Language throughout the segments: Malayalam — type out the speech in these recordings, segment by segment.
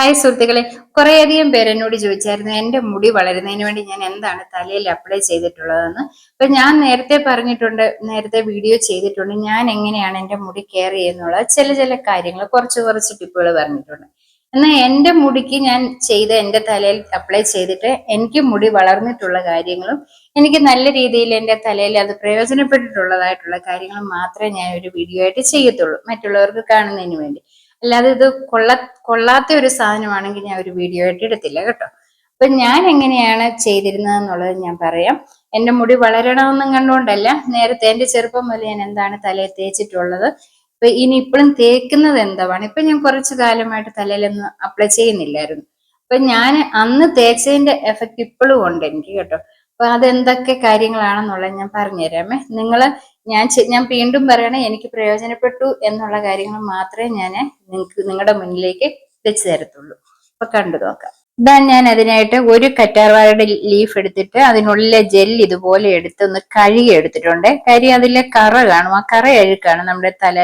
ഹായ് സുഹൃത്തുക്കളെ. കുറേയധികം പേര് എന്നോട് ചോദിച്ചായിരുന്നു എന്റെ മുടി വളരുന്നതിന് വേണ്ടി ഞാൻ എന്താണ് തലയിൽ അപ്ലൈ ചെയ്തിട്ടുള്ളതെന്ന്? അപ്പൊ ഞാൻ നേരത്തെ പറഞ്ഞിട്ടുണ്ട് നേരത്തെ വീഡിയോ ചെയ്തിട്ടുണ്ട് ഞാൻ എങ്ങനെയാണ് എന്റെ മുടി കെയർ ചെയ്യുന്നുള്ള ചില ചില കാര്യങ്ങൾ കുറച്ച് കുറച്ച് ടിപ്പുകൾ പറഞ്ഞിട്ടുണ്ട്. എന്നാൽ എന്റെ മുടിക്ക് ഞാൻ ചെയ്ത് എന്റെ തലയിൽ അപ്ലൈ ചെയ്തിട്ട് എനിക്ക് മുടി വളർന്നിട്ടുള്ള കാര്യങ്ങളും എനിക്ക് നല്ല രീതിയിൽ എന്റെ തലയിൽ അത് പ്രയോജനപ്പെട്ടിട്ടുള്ളതായിട്ടുള്ള കാര്യങ്ങളും മാത്രമേ ഞാൻ ഒരു വീഡിയോ ആയിട്ട് ചെയ്യത്തുള്ളൂ മറ്റുള്ളവർക്ക് കാണുന്നതിന് വേണ്ടി. അല്ലാതെ ഇത് കൊള്ള കൊള്ളാത്ത ഒരു സാധനമാണെങ്കിൽ ഞാൻ ഒരു വീഡിയോ ആയിട്ട് എടുത്തില്ല കേട്ടോ. അപ്പൊ ഞാൻ എങ്ങനെയാണ് ചെയ്തിരുന്നത് എന്നുള്ളത് ഞാൻ പറയാം. എന്റെ മുടി വളരണമെന്നും കണ്ടുകൊണ്ടല്ല. നേരത്തെ എന്റെ ചെറുപ്പം മുതൽ ഞാൻ എന്താണ് തലയിൽ തേച്ചിട്ടുള്ളത്. ഇപ്പൊ ഇനി ഇപ്പോഴും തേക്കുന്നത് എന്താണ് ഇപ്പൊ ഞാൻ കുറച്ചു കാലമായിട്ട് തലയിലൊന്നും അപ്ലൈ ചെയ്യുന്നില്ലായിരുന്നു. അപ്പൊ ഞാൻ അന്ന് തേച്ചതിന്റെ എഫക്റ്റ് ഇപ്പോഴും ഉണ്ട് എനിക്ക് കേട്ടോ. അപ്പൊ അതെന്തൊക്കെ കാര്യങ്ങളാണെന്നുള്ളത് ഞാൻ പറഞ്ഞുതരാമേ. നിങ്ങൾ ഞാൻ ഞാൻ വീണ്ടും പറയണേ എനിക്ക് പ്രയോജനപ്പെട്ടു എന്നുള്ള കാര്യങ്ങൾ മാത്രമേ ഞാൻ നിങ്ങൾക്ക് നിങ്ങളുടെ മുന്നിലേക്ക് വെച്ച് തരത്തുള്ളൂ. അപ്പൊ കണ്ടു നോക്കാം. ഇതാ ഞാൻ അതിനായിട്ട് ഒരു കറ്റാർവാഴയുടെ ലീഫ് എടുത്തിട്ട് അതിനുള്ളിലെ ജെൽ ഇതുപോലെ എടുത്ത് ഒന്ന് കഴുകി എടുത്തിട്ടുണ്ട്. കാര്യം അതിലെ കറ കാണും. ആ കറ അഴുക്കാണ് നമ്മുടെ തല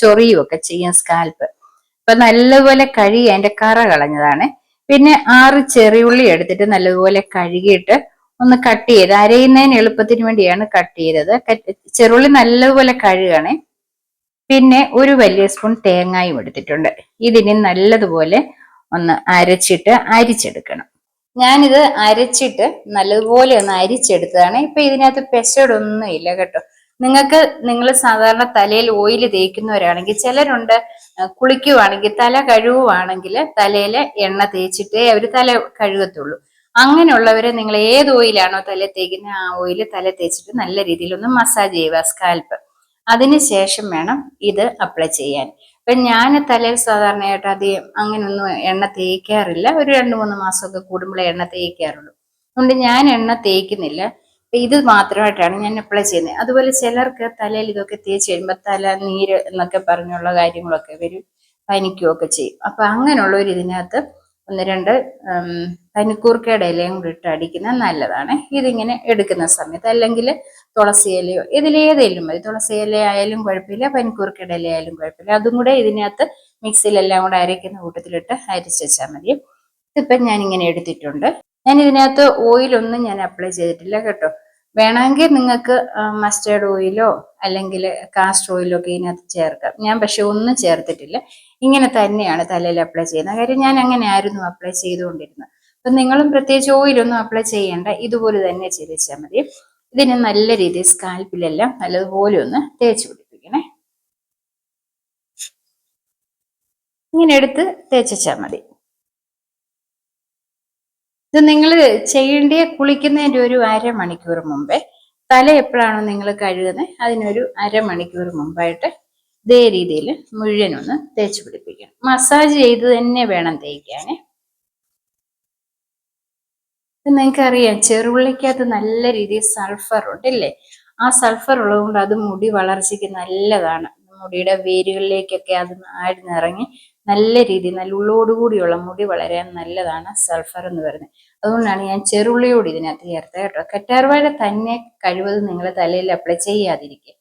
ചൊറിയും ഒക്കെ ചെയ്യും സ്കാൽപ്പ്. അപ്പൊ നല്ലപോലെ കഴുകി അതിന്റെ കറ കളഞ്ഞതാണ്. പിന്നെ ആറ് ചെറിയുള്ളി എടുത്തിട്ട് നല്ലതുപോലെ കഴുകിയിട്ട് ഒന്ന് കട്ട് ചെയ്ത് അരയുന്നതിന് എളുപ്പത്തിന് വേണ്ടിയാണ് കട്ട് ചെയ്തത്. ചെറുള്ളി നല്ലതുപോലെ കഴുകണേ. പിന്നെ ഒരു വലിയ സ്പൂൺ തേങ്ങായും എടുത്തിട്ടുണ്ട്. ഇതിന് നല്ലതുപോലെ ഒന്ന് അരച്ചിട്ട് അരിച്ചെടുക്കണം. ഞാനിത് അരച്ചിട്ട് നല്ലതുപോലെ ഒന്ന് അരിച്ചെടുത്തതാണ്. ഇപ്പൊ ഇതിനകത്ത് പെശടൊന്നും ഇല്ല കേട്ടോ. നിങ്ങൾക്ക് നിങ്ങൾ സാധാരണ തലയിൽ ഓയിൽ തേക്കുന്നവരാണെങ്കിൽ ചിലരുണ്ട് കുളിക്കുവാണെങ്കിൽ തല കഴുകുവാണെങ്കിൽ തലയിൽ എണ്ണ തേച്ചിട്ടേ അവർ തല കഴുകത്തുള്ളൂ. അങ്ങനെയുള്ളവരെ നിങ്ങൾ ഏത് ഓയിലാണോ തല തേക്കുന്നത് ആ ഓയിൽ തല തേച്ചിട്ട് നല്ല രീതിയിൽ ഒന്ന് മസാജ് ചെയ്യുക സ്കാൽപ്പ് അതിനുശേഷം വേണം ഇത് അപ്ലൈ ചെയ്യാൻ. ഇപ്പൊ ഞാൻ തലയിൽ സാധാരണയായിട്ട് അധികം അങ്ങനെയൊന്നും എണ്ണ തേക്കാറില്ല. ഒരു രണ്ട് മൂന്ന് മാസമൊക്കെ കൂടുമ്പോഴേ എണ്ണ തേക്കാറുള്ളൂ. അതുകൊണ്ട് ഞാൻ എണ്ണ തേക്കുന്നില്ല. ഇത് മാത്രമായിട്ടാണ് ഞാൻ അപ്ലൈ ചെയ്യുന്നത്. അതുപോലെ ചിലർക്ക് തലയിൽ ഇതൊക്കെ തേച്ച് കഴിയുമ്പോൾ തല നീര് എന്നൊക്കെ പറഞ്ഞുള്ള കാര്യങ്ങളൊക്കെ വരും. പനിക്കുകയൊക്കെ ചെയ്യും. അപ്പൊ അങ്ങനെയുള്ളവർ ഇതിനകത്ത് ഒന്ന് രണ്ട് പനിക്കൂർക്കയുടെ ഇലയും കൂടി ഇട്ട് അടിക്കുന്നത് നല്ലതാണ്. ഇതിങ്ങനെ എടുക്കുന്ന സമയത്ത് അല്ലെങ്കിൽ തുളസി ഇലയോ ഇതിലേതെങ്കിലും മതി. തുളസി ഇല ആയാലും കുഴപ്പമില്ല പനിക്കൂർക്കയുടെ ഇല ആയാലും കുഴപ്പമില്ല. അതും കൂടെ ഇതിനകത്ത് മിക്സിയിലെല്ലാം കൂടെ അരയ്ക്കുന്ന കൂട്ടത്തിലിട്ട് അരിച്ച് വെച്ചാൽ മതി. ഇതിപ്പം ഞാനിങ്ങനെ എടുത്തിട്ടുണ്ട്. ഞാൻ ഇതിനകത്ത് ഓയിലൊന്നും ഞാൻ അപ്ലൈ ചെയ്തിട്ടില്ല കേട്ടോ. വേണമെങ്കിൽ നിങ്ങൾക്ക് മസ്റ്റേർഡ് ഓയിലോ അല്ലെങ്കിൽ കാസ്റ്റർ ഓയിലോ ഒക്കെ ഇതിനകത്ത് ചേർക്കാം. ഞാൻ പക്ഷെ ഒന്നും ചേർത്തിട്ടില്ല. ഇങ്ങനെ തന്നെയാണ് തലയിൽ അപ്ലൈ ചെയ്യുന്നത്. കാര്യം ഞാൻ അങ്ങനെ ആയിരുന്നു അപ്ലൈ ചെയ്തുകൊണ്ടിരുന്നത്. അപ്പൊ നിങ്ങളും പ്രത്യേകിച്ച് ഓയിലൊന്നും അപ്ലൈ ചെയ്യേണ്ട. ഇതുപോലെ തന്നെ ചെയ്തിച്ചാൽ മതി. ഇതിന് നല്ല രീതിയിൽ സ്കാൽപ്പിലെല്ലാം നല്ലതുപോലെ ഒന്ന് തേച്ച് പിടിപ്പിക്കണേ. ഇങ്ങനെ എടുത്ത് തേച്ചാൽ മതി. ഇത് നിങ്ങൾ ചെയ്യേണ്ടിയ കുളിക്കുന്നതിന്റെ ഒരു അരമണിക്കൂർ മുമ്പേ. തല എപ്പോഴാണോ നിങ്ങൾ കഴുകുന്നത് അതിനൊരു അരമണിക്കൂർ മുമ്പായിട്ട് ഇതേ രീതിയിൽ മുഴുവനൊന്ന് തേച്ച് പിടിപ്പിക്കണം. മസാജ് ചെയ്ത് തന്നെ വേണം തേക്കാൻ നിങ്ങൾക്കറിയാം ചെറുള്ളിക്കകത്ത് നല്ല രീതിയിൽ സൾഫർ ഉണ്ട് അല്ലേ ആ സൾഫർ ഉള്ളതുകൊണ്ട് അത് മുടി വളർച്ചയ്ക്ക് നല്ലതാണ്. മുടിയുടെ വേരുകളിലേക്കൊക്കെ അത് ആഴ്ന്നിറങ്ങി നല്ല രീതിയിൽ നല്ല ഉള്ളോടുകൂടിയുള്ള മുടി വളരാൻ നല്ലതാണ് സൾഫർ എന്ന് പറയുന്നത്. അതുകൊണ്ടാണ് ഞാൻ ചെറുള്ളിയോട് ഇതിനകത്ത് ചേർത്തത് കേട്ടോ. കറ്റാർവാഴ തന്നെ കഴിവതും നിങ്ങൾ തലയിൽ അപ്ലൈ ചെയ്യാതിരിക്കുക.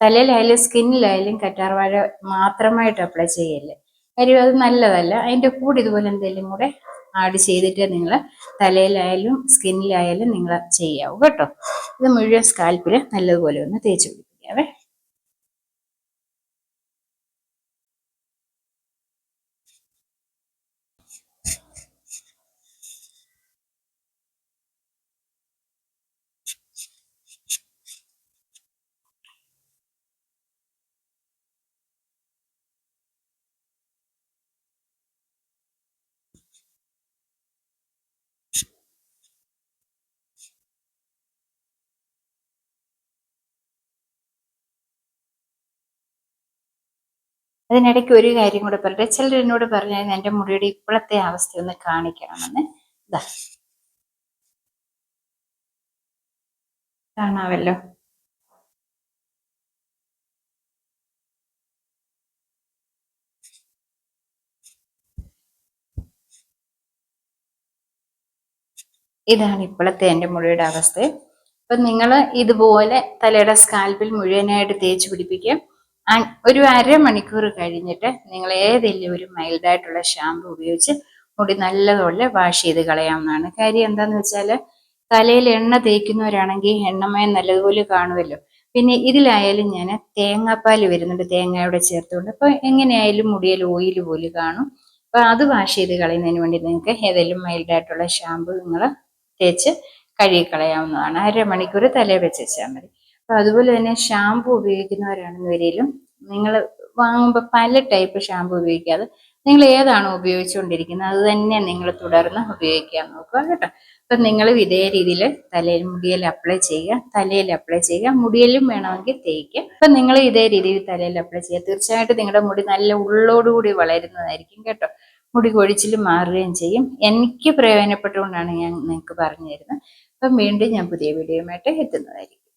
തലയിലായാലും സ്കിന്നിലായാലും കറ്റാർവാഴ മാത്രമായിട്ട് അപ്ലൈ ചെയ്യല്ലേ? കാര്യം നല്ലതല്ല. അതിന്റെ കൂടെ ഇതുപോലെ എന്തെങ്കിലും കൂടെ ആഡ് ചെയ്തിട്ട് നിങ്ങൾ തലയിലായാലും സ്കിന്നിലായാലും നിങ്ങൾ ചെയ്യാവൂ കേട്ടോ. ഇത് മുഴുവൻ സ്കാൽപ്പിൽ നല്ലതുപോലെ ഒന്ന് തേച്ച് പിടിപ്പിക്കാവേ. അതിനിടയ്ക്ക് ഒരു കാര്യം കൂടെ പറയട്ടെ. ചിലർ എന്നോട് പറഞ്ഞാൽ എന്റെ മുടിയുടെ ഇപ്പോഴത്തെ അവസ്ഥ ഒന്ന് കാണിക്കണമെന്ന്. ഇതാ കാണാമല്ലോ. ഇതാണ് ഇപ്പോഴത്തെ എന്റെ മുടിയുടെ അവസ്ഥ. അപ്പം നിങ്ങൾ ഇതുപോലെ തലയുടെ സ്കാൽപ്പിൽ മുഴുവനായിട്ട് തേച്ച് പിടിപ്പിക്കുക. ഒരു അരമണിക്കൂർ കഴിഞ്ഞിട്ട് നിങ്ങൾ ഏതെങ്കിലും ഒരു മൈൽഡായിട്ടുള്ള ഷാമ്പു ഉപയോഗിച്ച് മുടി നല്ലതുപോലെ വാഷ് ചെയ്ത് കളയാവുന്നതാണ്. കാര്യം എന്താന്ന് വെച്ചാൽ തലയിൽ എണ്ണ തേക്കുന്നവരാണെങ്കിൽ എണ്ണമയം നല്ലതുപോലെ കാണുമല്ലോ. പിന്നെ ഇതിലായാലും ഞാൻ തേങ്ങാപ്പാൽ വരുന്നുണ്ട് തേങ്ങയോടെ ചേർത്തുകൊണ്ട്. അപ്പോൾ എങ്ങനെയായാലും മുടിയിൽ ഓയിൽ പോലെ കാണും. അപ്പോൾ അത് വാഷ് ചെയ്ത് കളയുന്നതിന് വേണ്ടി നിങ്ങൾക്ക് ഏതെങ്കിലും മൈൽഡായിട്ടുള്ള ഷാമ്പു നിങ്ങൾ തേച്ച് കഴുകി കളയാവുന്നതാണ്. അരമണിക്കൂർ തലയിൽ വെച്ച് വെച്ചാൽ മതി. അതുപോലെ തന്നെ ഷാമ്പു ഉപയോഗിക്കുന്നവരാണെന്ന് വരിയിലും നിങ്ങൾ വാങ്ങുമ്പോൾ പല ടൈപ്പ് ഷാമ്പു ഉപയോഗിക്കാതെ നിങ്ങൾ ഏതാണോ ഉപയോഗിച്ചുകൊണ്ടിരിക്കുന്നത് അത് തന്നെ നിങ്ങൾ തുടർന്ന് ഉപയോഗിക്കാൻ നോക്കുക കേട്ടോ. അപ്പം നിങ്ങൾ ഇതേ രീതിയിൽ തലയിൽ മുടിയിൽ അപ്ലൈ ചെയ്യുക തലയിൽ അപ്ലൈ ചെയ്യുക മുടിയിലും വേണമെങ്കിൽ തേക്കുക അപ്പം നിങ്ങൾ ഇതേ രീതിയിൽ തലയിൽ അപ്ലൈ ചെയ്യുക. തീർച്ചയായിട്ടും നിങ്ങളുടെ മുടി നല്ല ഉള്ളോടുകൂടി വളരുന്നതായിരിക്കും കേട്ടോ. മുടി കൊഴിച്ചിൽ മാറുകയും ചെയ്യും. എനിക്ക് പ്രയോജനപ്പെട്ടുകൊണ്ടാണ് ഞാൻ നിങ്ങൾക്ക് പറഞ്ഞു തരുന്നത് അപ്പം വീണ്ടും ഞാൻ പുതിയ വീഡിയോയുമായിട്ട് എത്തുന്നതായിരിക്കും.